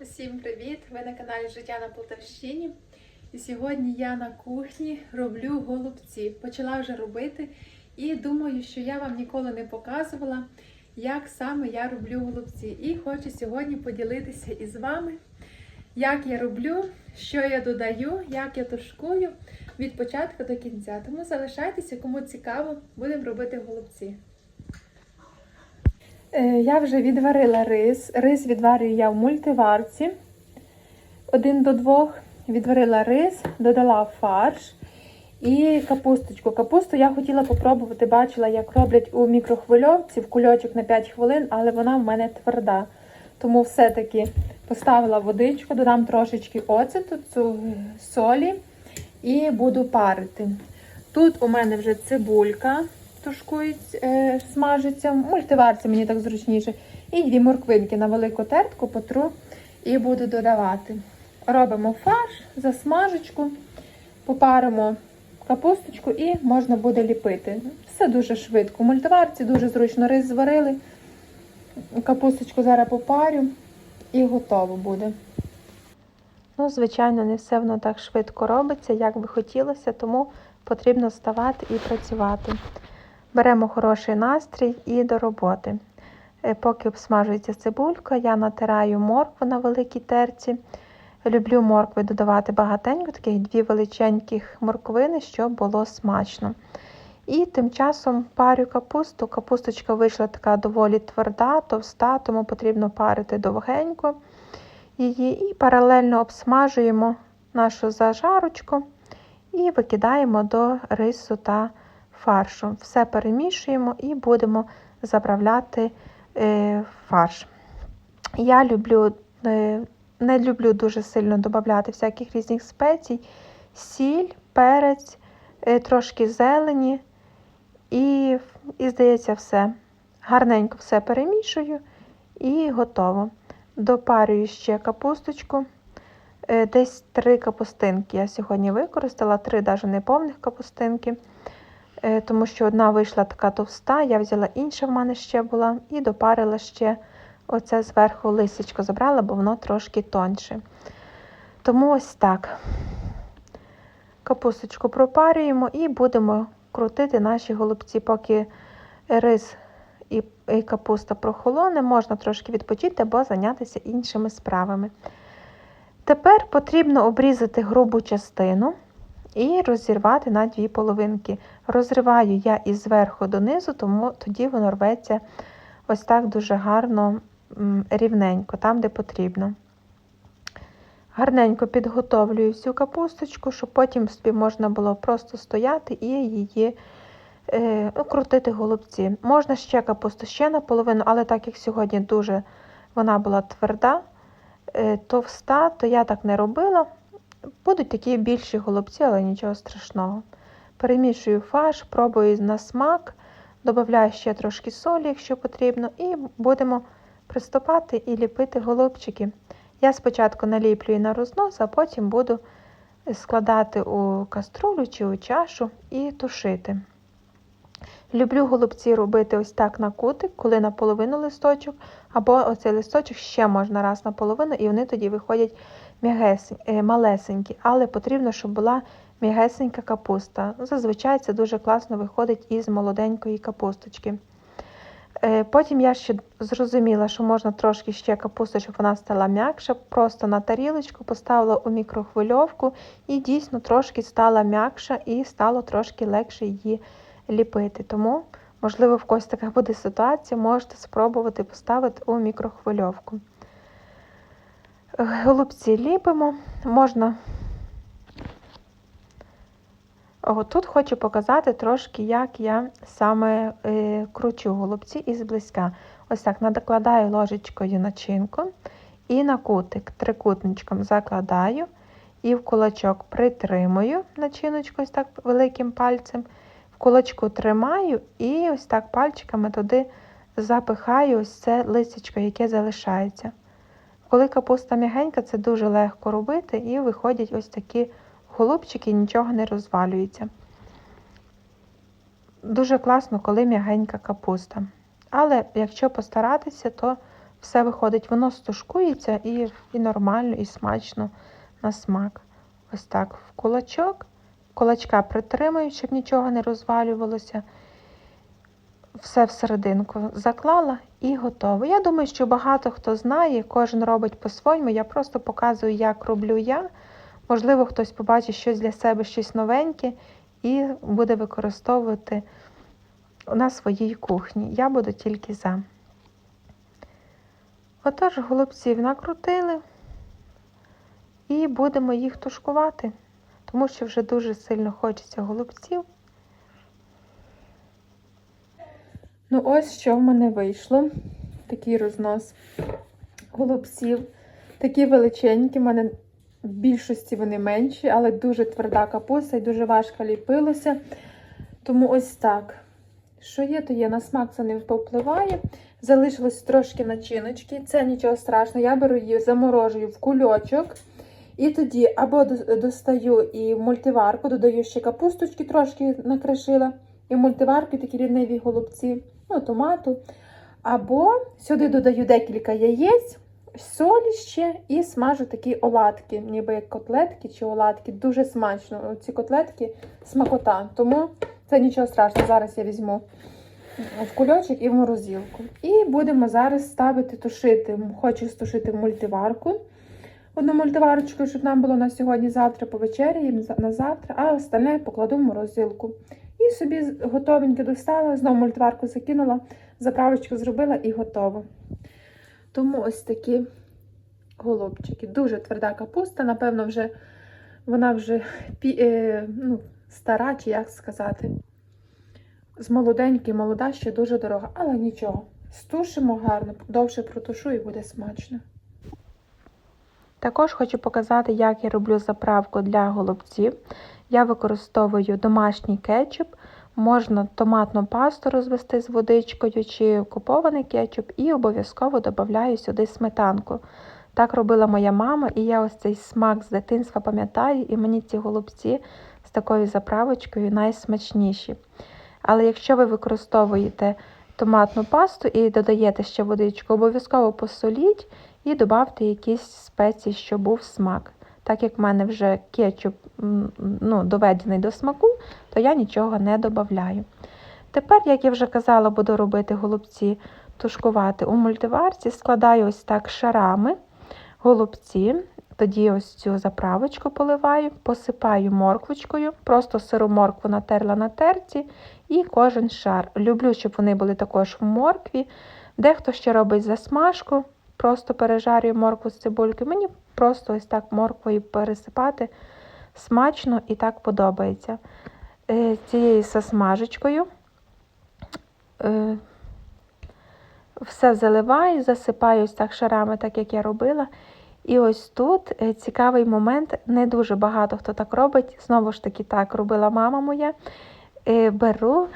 Всім привіт! Ви на каналі Життя на Полтавщині. І сьогодні я на кухні роблю голубці. Почала вже робити і думаю, що я вам ніколи не показувала, як саме я роблю голубці. І хочу сьогодні поділитися із вами, як я роблю, що я додаю, як я тушкую від початку до кінця. Тому залишайтеся, кому цікаво, будемо робити голубці. Е, Я вже відварила рис. Рис відварюю я в мультиварці. Один до двох. Відварила рис, додала фарш і капусточку. Капусту я хотіла попробувати, бачила, як роблять у мікрохвильовці в кульочок на 5 хвилин, але вона в мене тверда. Тому все-таки поставила водичку, додам трошечки оцету, солі і буду парити. Тут у мене вже цибулька тушкують, е, смажиться. Мультиварці мені так зручніше. І дві морквинки на велику тертку потру і буду додавати. Робимо фарш, засмажечку, попаримо капусточку і можна буде ліпити. Все дуже швидко. Мультиварці дуже зручно рис зварили. Капусточку зараз попарю і готово буде. Ну, звичайно, не все воно так швидко робиться, як би хотілося, тому потрібно вставати і працювати. Беремо хороший настрій і до роботи. Е, Поки обсмажується цибулька, я натираю моркву на великій терці. Люблю моркви додавати багатенько, таких дві величеньких морквини, щоб було смачно. І тим часом парю капусту. Капусточка вийшла така доволі тверда, товста, тому потрібно парити довгенько її і паралельно обсмажуємо нашу зажарочку і викидаємо до рису та фаршу. Все перемішуємо і будемо заправляти е, фарш. Я люблю, е, не люблю дуже сильно додати всяких різних спецій, сіль, перець, е, трошки зелені і, і здається, все. Гарненько все перемішую і готово. Допарюю ще капусточку. Десь три капустинки я сьогодні використала, три навіть неповних капустинки, тому що одна вийшла така товста, я взяла інша в мене ще була, і допарила ще оце зверху лисичко забрала, бо воно трошки тоньше. Тому ось так. Капусточку пропарюємо і будемо крутити наші голубці, поки рис і капуста прохолоне, можна трошки відпочити або зайнятися іншими справами. Тепер потрібно обрізати грубу частину і розірвати на дві половинки. Розриваю я із зверху донизу, тому тоді воно рветься ось так дуже гарно, рівненько, там, де потрібно. Гарненько підготовлюю всю капусточку, щоб потім собі можна було просто стояти і її е, крутити голубці. Можна ще капусту ще наполовину, але так як сьогодні дуже вона була тверда, е, товста, то я так не робила. Будуть такі більші голубці, але нічого страшного. Перемішую фарш, пробую на смак, додаю ще трошки солі, якщо потрібно, і будемо приступати і ліпити голубчики. Я спочатку наліплюю на рознос, а потім буду складати у каструлю чи у чашу і тушити. Люблю голубці робити ось так на кутик, коли наполовину листочок, або оцей листочок ще можна раз наполовину, і вони тоді виходять малесенькі, але потрібно, щоб була м'ягесенька капуста. Зазвичай це дуже класно виходить із молоденької капусточки. Е, Потім я ще зрозуміла, що можна трошки ще капусту, щоб вона стала м'якша, просто на тарілочку поставила у мікрохвильовку і дійсно трошки стала м'якша і стало трошки легше її ліпити. Тому, можливо, в когось така буде ситуація, можете спробувати поставити у мікрохвильовку. Голубці ліпимо, можна. О, тут хочу показати трошки, як я саме е, кручу голубці із близька. Ось так накладаю ложечкою начинку і на кутик трикутничком закладаю і в кулачок притримую начиночку ось так великим пальцем. В кулачку тримаю і ось так пальчиками туди запихаю ось це лисичко, яке залишається. Коли капуста м'ягенька, це дуже легко робити, і виходять ось такі голубчики, нічого не розвалюється. Дуже класно, коли м'ягенька капуста. Але якщо постаратися, то все виходить, воно стушкується і, і нормально, і смачно на смак. Ось так в кулачок. Кулачка притримую, щоб нічого не розвалювалося. Все всерединку заклала і готово. Я думаю, що багато хто знає, кожен робить по-своєму. Я просто показую, як роблю я. Можливо, хтось побачить щось для себе, щось новеньке і буде використовувати на своїй кухні. Я буду тільки за. Отож, голубців накрутили і будемо їх тушкувати, тому що вже дуже сильно хочеться голубців. Ну, ось що в мене вийшло. Такий рознос голубців. Такі величенькі, в мене в більшості вони менші, але дуже тверда капуста і дуже важко ліпилося. Тому ось так. Що є, то є. На смак це не повпливає. Залишилось трошки начиночки. Це нічого страшного. Я беру її, заморожую в кульочок. І тоді або достаю і в мультиварку, додаю ще капусточки, трошки накришила. І в мультиварку такі рідневі голубці, ну, томату. Або сюди додаю декілька яєць, солі ще і смажу такі оладки, ніби як котлетки чи оладки. Дуже смачно. Ці котлетки смакота. Тому це нічого страшного. Зараз я візьму в кульочок і в морозилку. І будемо зараз ставити тушити. Хочу стушити мультиварку. Одну мультиварочку, щоб нам було на сьогодні-завтра по вечері, на завтра, а остальне покладу в морозилку. І собі готовеньке достала, знову мультиварку закинула, заправочку зробила і готово. Тому ось такі голубчики. Дуже тверда капуста, напевно, вже вона вже е, ну, стара, чи як сказати. З молоденький, молода ще дуже дорога, але нічого. Стушимо гарно, довше протушу і буде смачно. Також хочу показати, як я роблю заправку для голубців. Я використовую домашній кетчуп, можна томатну пасту розвести з водичкою чи купований кетчуп, і обов'язково додаю сюди сметанку. Так робила моя мама, і я ось цей смак з дитинства пам'ятаю, і мені ці голубці з такою заправочкою найсмачніші. Але якщо ви використовуєте томатну пасту і додаєте ще водичку, обов'язково посоліть і додавте якісь спеції, щоб був смак. Так як в мене вже кетчуп ну, доведений до смаку, то я нічого не додаю. Тепер, як я вже казала, буду робити голубці тушкувати у мультиварці, складаю ось так шарами голубці, тоді ось цю заправочку поливаю, посипаю морквочкою, просто сиру моркву натерла на терці і кожен шар. Люблю, щоб вони були також в моркві. Дехто ще робить засмажку, просто пережарюю моркву з цибулькою. Мені просто ось так морквою пересипати смачно і так подобається. Е, цією засмажечкою е, все заливаю, засипаю ось так шарами, так як я робила. І ось тут е, цікавий момент, не дуже багато хто так робить. Знову ж таки, так робила мама моя. Беру,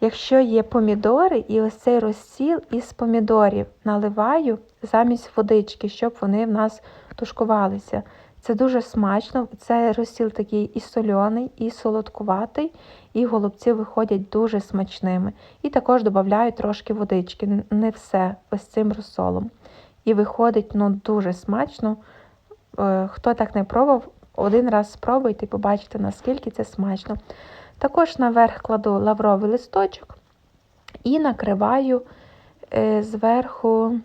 якщо є помідори, і ось цей розсіл із помідорів наливаю замість водички, щоб вони в нас тушкувалися. Це дуже смачно. Це розсіл такий і соляний, і солодкуватий, і голубці виходять дуже смачними. І також додаю трошки водички, не все ось цим розсолом. І виходить ну, дуже смачно. Е, хто так не пробував, один раз спробуйте і побачите, наскільки це смачно. Також наверх кладу лавровий листочок і накриваю е, зверху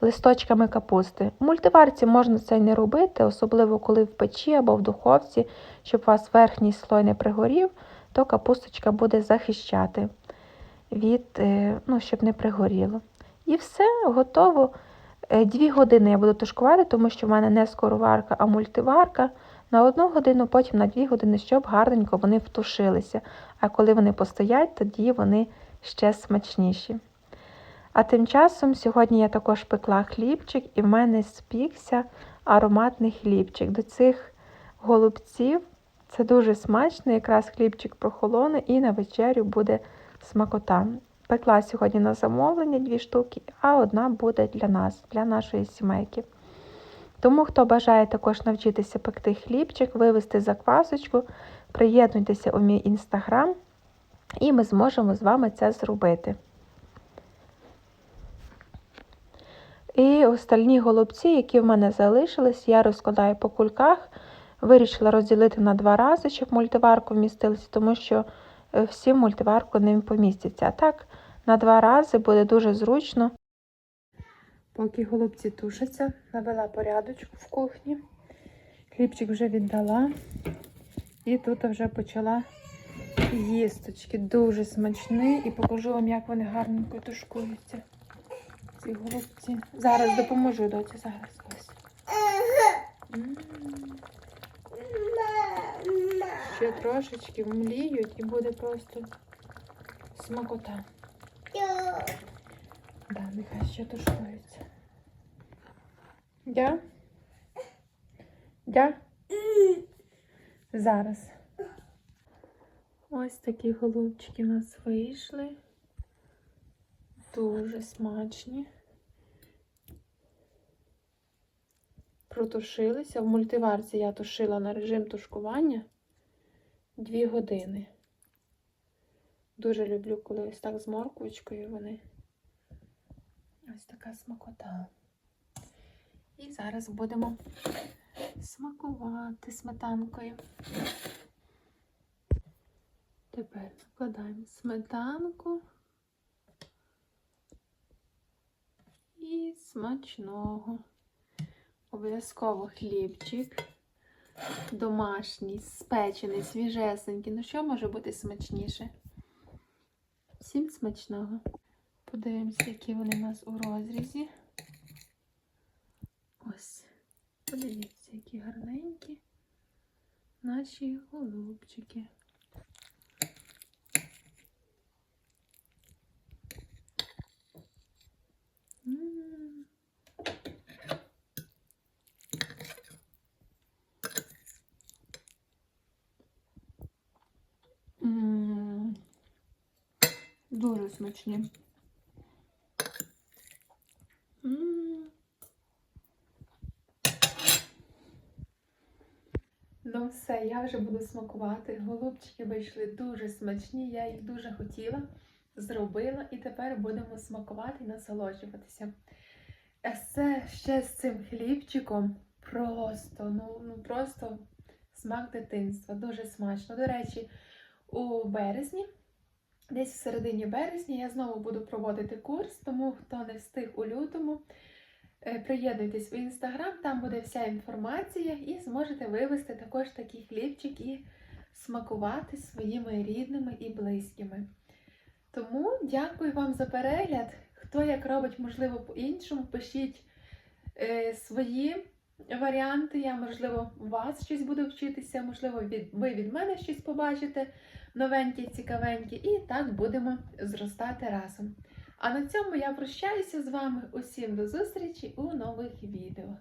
листочками капусти. В мультиварці можна це не робити, особливо коли в печі або в духовці, щоб у вас верхній слой не пригорів, то капусточка буде захищати, від, е, ну, щоб не пригоріло. І все, готово. Е, дві години я буду тушкувати, тому що в мене не скороварка, а мультиварка. На одну годину, потім на дві години, щоб гарненько вони втушилися. А коли вони постоять, тоді вони ще смачніші. А тим часом сьогодні я також пекла хлібчик, і в мене спікся ароматний хлібчик. До цих голубців це дуже смачно, якраз хлібчик прохолоне і на вечерю буде смакота. Пекла сьогодні на замовлення дві штуки, а одна буде для нас, для нашої сімейки. Тому, хто бажає також навчитися пекти хлібчик, вивести заквасочку, приєднуйтеся у мій інстаграм, і ми зможемо з вами це зробити. І остальні голубці, які в мене залишились, я розкладаю по кульках. Вирішила розділити на два рази, щоб мультиварку вмістилися, тому що е, всі мультиварку не помістяться. А так, на два рази буде дуже зручно. Поки голубці тушаться, навела порядочку в кухні. Хлібчик вже віддала. І тут вже почала їсточки. Дуже смачні. І покажу вам, як вони гарненько тушкуються. Голубці. Зараз допоможу доці, зараз ось. Ще трошечки вмліють і буде просто смакота. Да, нехай ще тушкуються. Я? Я? Зараз. Ось такі голубчики у нас вийшли. Дуже смачні. Протушилися. В мультиварці я тушила на режим тушкування 2 години. Дуже люблю, коли ось так з морквочкою вони. Ось така смакота. І зараз будемо смакувати сметанкою. Тепер накладаємо сметанку і смачного. Обов'язково хлібчик. Домашній, спечений, свіжесенький. Ну що може бути смачніше? Всім смачного. Подивимося, які вони у нас у розрізі. Ось. Подивіться, які гарненькі наші голубчики. М. Дуже смачні. Ну все, я вже буду смакувати. Голубчики вийшли дуже смачні, я їх дуже хотіла, зробила і тепер будемо смакувати і насолоджуватися. А це ще з цим хлібчиком просто, ну, ну просто смак дитинства, дуже смачно. До речі, у березні, десь в середині березня, я знову буду проводити курс, тому хто не встиг у лютому. Е, Приєднуйтесь в інстаграм, там буде вся інформація, і зможете вивести також такий хлібчик і смакувати своїми рідними і близькими. Тому дякую вам за перегляд. Хто як робить, можливо, по-іншому, пишіть е, свої варіанти. Я, можливо, у вас щось буду вчитися, можливо, від, ви від мене щось побачите новеньке, цікавенькі, і так будемо зростати разом. А на цьому я прощаюся з вами. Усім до зустрічі у нових відео.